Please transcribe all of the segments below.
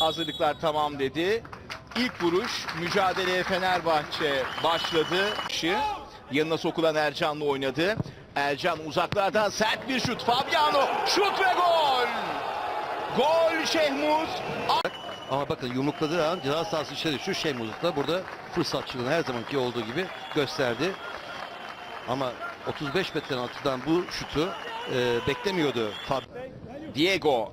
Hazırlıklar tamam dedi. İlk vuruş mücadeleye Fenerbahçe başladı. Yanına sokulan Ercan'la oynadı. Ercan uzaklardan sert bir şut. Fabiano şut ve gol. Gol Şehmuz. Ama bakın yumrukladığı an ceza sahası içeri şu şey da burada fırsatçılığını her zamanki olduğu gibi gösterdi. Ama 35 metreden atılan bu şutu e, beklemiyordu. Diego.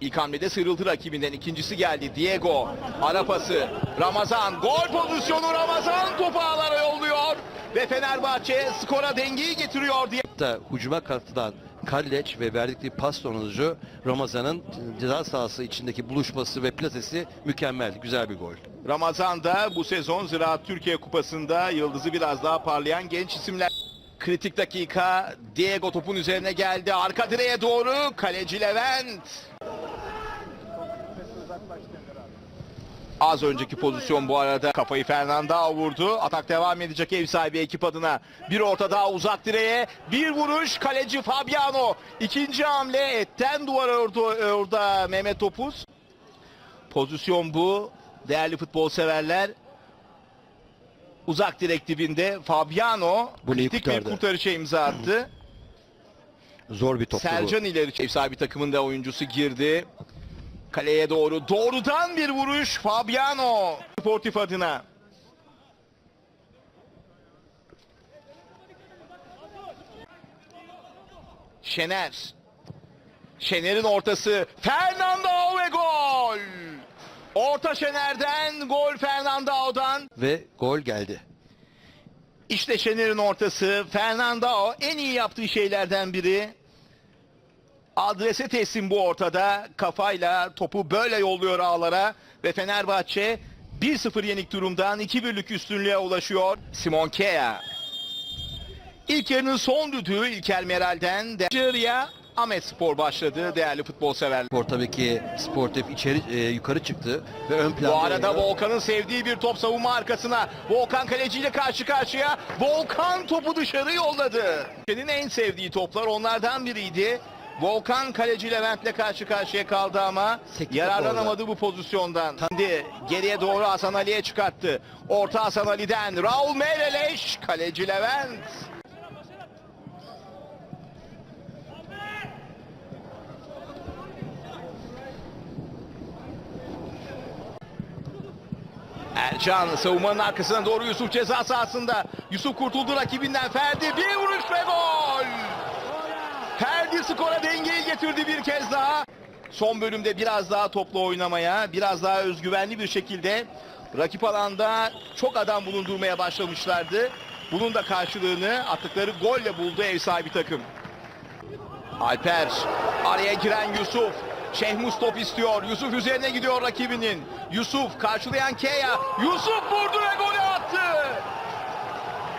İlk hamlede sıyrıldı rakibinden. ikincisi geldi. Diego. Ara pası. Ramazan. Gol pozisyonu Ramazan. Topu ağlara yolluyor. Ve Fenerbahçe skora dengeyi getiriyor diye. Hatta hücuma katılan Kalleç ve verdikleri pas sonucu Ramazan'ın ceza sahası içindeki buluşması ve plasesi mükemmel. Güzel bir gol. Ramazan da bu sezon Ziraat Türkiye Kupası'nda yıldızı biraz daha parlayan genç isimler. Kritik dakika Diego topun üzerine geldi. Arka direğe doğru kaleci Levent. Az önceki pozisyon bu arada kafayı Fernanda vurdu. Atak devam edecek ev sahibi ekip adına. Bir orta daha uzak direğe. Bir vuruş kaleci Fabiano. İkinci hamle etten duvara ördü orada Mehmet Topuz. Pozisyon bu. Değerli futbol severler. Uzak direk dibinde Fabiano Bunu iyi kritik bir kurtarışa imza attı. Zor bir toptu bu. Sercan ileri ev sahibi takımında oyuncusu girdi. Kaleye doğru doğrudan bir vuruş Fabiano Sportif adına. Şener. Şener'in ortası Fernando ve gol. Orta Şener'den gol Fernando'dan. Ve gol geldi. İşte Şener'in ortası. Fernando en iyi yaptığı şeylerden biri. Adrese teslim bu ortada. Kafayla topu böyle yolluyor ağlara. Ve Fenerbahçe 1-0 yenik durumdan 2-1'lik üstünlüğe ulaşıyor. Simon Kea. İlk yarının son düdüğü İlker Meral'den. Dışarıya Ahmet Spor başladı değerli futbol severler. Spor tabii ki sportif içeri e, yukarı çıktı ve ön planda Bu arada oynuyor. Volkan'ın sevdiği bir top savunma arkasına. Volkan kaleciyle karşı karşıya. Volkan topu dışarı yolladı. Senin en sevdiği toplar onlardan biriydi. Volkan kaleci Levent'le karşı karşıya kaldı ama Sekti yararlanamadı bu pozisyondan. Şimdi geriye doğru Hasan Ali'ye çıkarttı. Orta Hasan Ali'den Raul Meireleş kaleci Levent. Ercan savunmanın arkasına doğru Yusuf ceza sahasında. Yusuf kurtuldu rakibinden Ferdi bir vuruş ve gol. Ferdi skora dengeyi getirdi bir kez daha. Son bölümde biraz daha toplu oynamaya, biraz daha özgüvenli bir şekilde rakip alanda çok adam bulundurmaya başlamışlardı. Bunun da karşılığını attıkları golle buldu ev sahibi takım. Alper araya giren Yusuf. Şehmus top istiyor. Yusuf üzerine gidiyor rakibinin. Yusuf karşılayan Keya. Yusuf vurdu ve golü attı.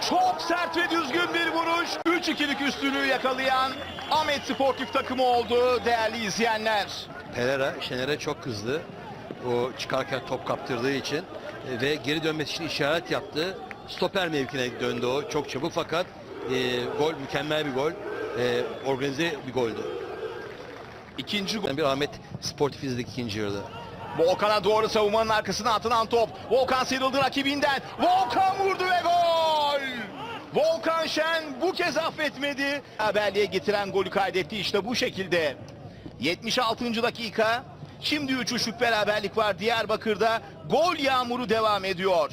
Çok sert ve düzgün bir vuruş. 3-2'lik üstünlüğü yakalayan Ahmet Sportif takımı oldu değerli izleyenler. Pereira Şener'e çok kızdı. O çıkarken top kaptırdığı için E, ve geri dönmesi için işaret yaptı. Stoper mevkine döndü o çok çabuk fakat e, gol mükemmel bir gol. E, organize bir goldü. İkinci gol. Bir Ahmet Sportif izledik ikinci yarıda. Volkan'a doğru savunmanın arkasına atılan top. Volkan sıyrıldı rakibinden. Volkan vurdu ve gol! Volkan Şen bu kez affetmedi. Haberliğe getiren golü kaydetti işte bu şekilde. 76. dakika. Şimdi 3 3'lük beraberlik var Diyarbakır'da. Gol yağmuru devam ediyor.